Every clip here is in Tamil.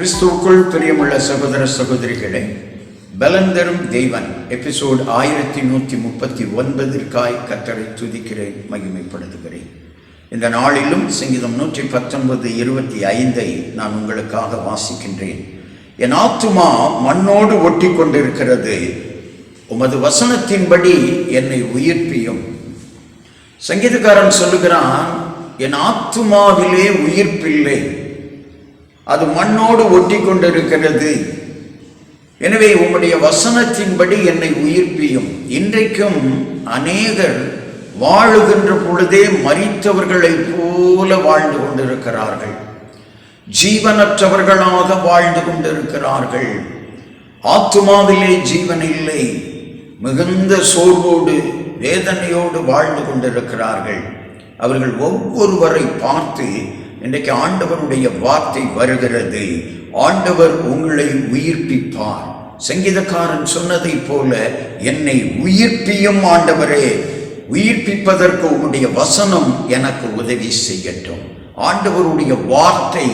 கிறிஸ்துவுக்குள் பிரியமுள்ள சகோதர சகோதரிகளே பலந்தரும் தெய்வன் எபிசோட் ஆயிரத்தி நூற்றி முப்பத்தி ஒன்பதிற்காய் கத்தரை துதிக்கிறேன் மகிமைப்படுத்துகிறேன். இந்த நாளிலும் சங்கீதம் நூற்றி பத்தொன்பது இருபத்தி ஐந்தை நான் உங்களுக்காக வாசிக்கின்றேன். என் ஆத்துமா மண்ணோடு ஒட்டி கொண்டிருக்கிறது உமது வசனத்தின்படி என்னை உயிர்ப்பியும். சங்கீதக்காரன் சொல்லுகிறான் என் ஆத்துமாவிலே உயிர்ப்பில்லை. அது மண்ணோடு ஒட்டி கொண்டிருக்கிறது எனவே உம்முடைய வசனத்தின்படி என்னை உயிர்ப்பியும். இன்றைக்கும் அநேகர் வாழுகின்ற பொழுதே மறித்தவர்களைப் போல வாழ்ந்து கொண்டிருக்கிறார்கள். ஜீவனற்றவர்களாக வாழ்ந்து கொண்டிருக்கிறார்கள். ஆத்துமாவிலே ஜீவன் இல்லை. மிகுந்த சோர்வோடு வேதனையோடு வாழ்ந்து கொண்டிருக்கிறார்கள். அவர்கள் ஒவ்வொருவரை பார்த்து இன்றைக்கு ஆண்டவருடைய வார்த்தை வருகிறது. ஆண்டவர் உங்களை உயிர்ப்பிப்பார். சங்கீதக்காரன் சொன்னதைப் போல என்னை உயிர்ப்பியும் ஆண்டவரே. உயிர்ப்பிப்பதற்கு உங்களுடைய வசனம் எனக்கு உதவி செய்யட்டும். ஆண்டவருடைய வார்த்தை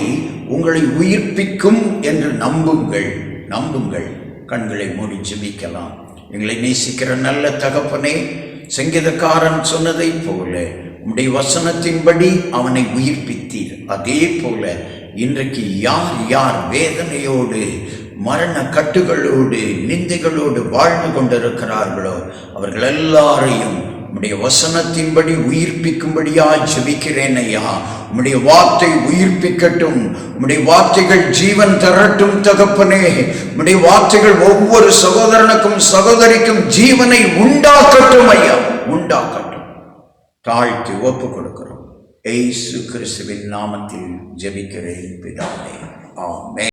உங்களை உயிர்ப்பிக்கும் என்று நம்புங்கள். நம்புங்கள். கண்களை மூடி ஜெபிக்கலாம். எங்களை நேசிக்கிற நல்ல தகப்பனே சங்கீதக்காரன் சொன்னதைப் போல உம்முடைய வசனத்தின்படி அவனை உயிர்ப்பித்தீர். அதே போல இன்றைக்கு யார் யார் வேதனையோடு மரண கட்டுகளோடு நிந்தைகளோடு வாழ்ந்து கொண்டிருக்கிறார்களோ அவர்கள் எல்லாரையும் உம்முடைய வசனத்தின்படி உயிர்ப்பிக்கும்படியா ஜெபிக்கிறேன் ஐயா. உம்முடைய வார்த்தை உயிர்ப்பிக்கட்டும். உம்முடைய வார்த்தைகள் ஜீவன் தரட்டும் தகப்பனே. உம்முடைய வார்த்தைகள் ஒவ்வொரு சகோதரனுக்கும் சகோதரிக்கும் ஜீவனை உண்டாக்கட்டும் ஐயா. உண்டாக்கட்டும். தாழ்த்தி ஒப்பு கொடுக்கிறோம். எய்சு கிறிஸ்துவின் நாமத்தில் ஜெபிக்கிறேன் பிதாவே. ஆமே